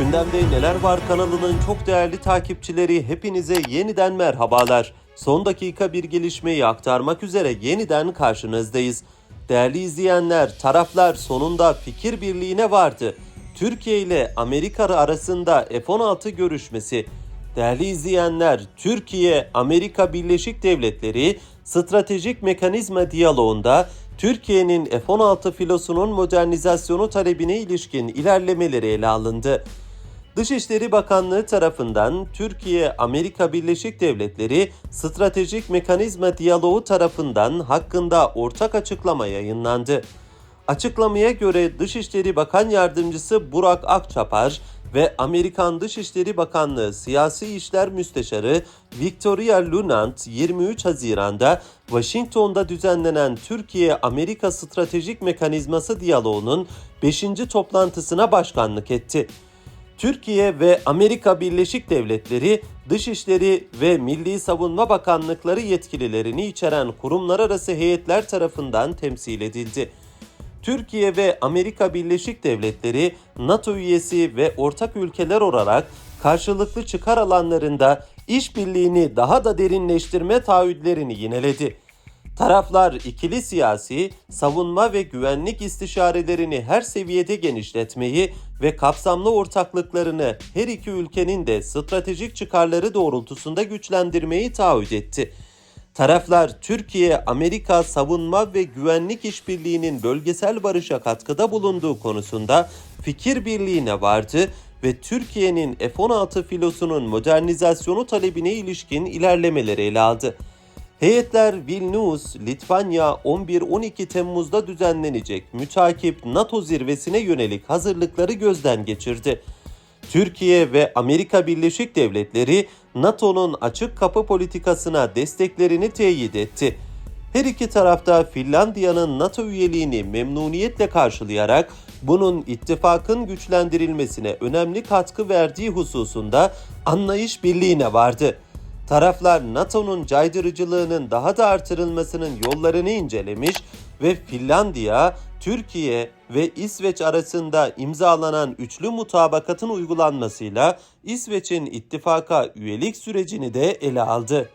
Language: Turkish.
Gündemde Neler Var kanalının çok değerli takipçileri hepinize yeniden merhabalar. Son dakika bir gelişmeyi aktarmak üzere yeniden karşınızdayız. Değerli izleyenler, taraflar sonunda fikir birliğine vardı. Türkiye ile Amerika arasında F-16 görüşmesi. Değerli izleyenler, Türkiye, Amerika Birleşik Devletleri stratejik mekanizma diyaloğunda Türkiye'nin F-16 filosunun modernizasyonu talebine ilişkin ilerlemeleri ele alındı. Dışişleri Bakanlığı tarafından Türkiye Amerika Birleşik Devletleri Stratejik Mekanizma Diyaloğu tarafından hakkında ortak açıklama yayınlandı. Açıklamaya göre Dışişleri Bakan Yardımcısı Burak Akçapar ve Amerikan Dışişleri Bakanlığı Siyasi İşler Müsteşarı Victoria Lunant 23 Haziran'da Washington'da düzenlenen Türkiye-Amerika Stratejik Mekanizması Diyaloğu'nun 5. toplantısına başkanlık etti. Türkiye ve Amerika Birleşik Devletleri Dışişleri ve Milli Savunma Bakanlıkları yetkililerini içeren kurumlar arası heyetler tarafından temsil edildi. Türkiye ve Amerika Birleşik Devletleri NATO üyesi ve ortak ülkeler olarak karşılıklı çıkar alanlarında işbirliğini daha da derinleştirme taahhütlerini yineledi. Taraflar ikili siyasi, savunma ve güvenlik istişarelerini her seviyede genişletmeyi ve kapsamlı ortaklıklarını her iki ülkenin de stratejik çıkarları doğrultusunda güçlendirmeyi taahhüt etti. Taraflar Türkiye-Amerika savunma ve güvenlik işbirliğinin bölgesel barışa katkıda bulunduğu konusunda fikir birliğine vardı ve Türkiye'nin F-16 filosunun modernizasyonu talebine ilişkin ilerlemeleri ele aldı. Heyetler Vilnius, Litvanya 11-12 Temmuz'da düzenlenecek mütakip NATO zirvesine yönelik hazırlıkları gözden geçirdi. Türkiye ve Amerika Birleşik Devletleri NATO'nun açık kapı politikasına desteklerini teyit etti. Her iki tarafta Finlandiya'nın NATO üyeliğini memnuniyetle karşılayarak bunun ittifakın güçlendirilmesine önemli katkı verdiği hususunda anlayış birliğine vardı. Taraflar NATO'nun caydırıcılığının daha da artırılmasının yollarını incelemiş ve Finlandiya, Türkiye ve İsveç arasında imzalanan üçlü mutabakatın uygulanmasıyla İsveç'in ittifaka üyelik sürecini de ele aldı.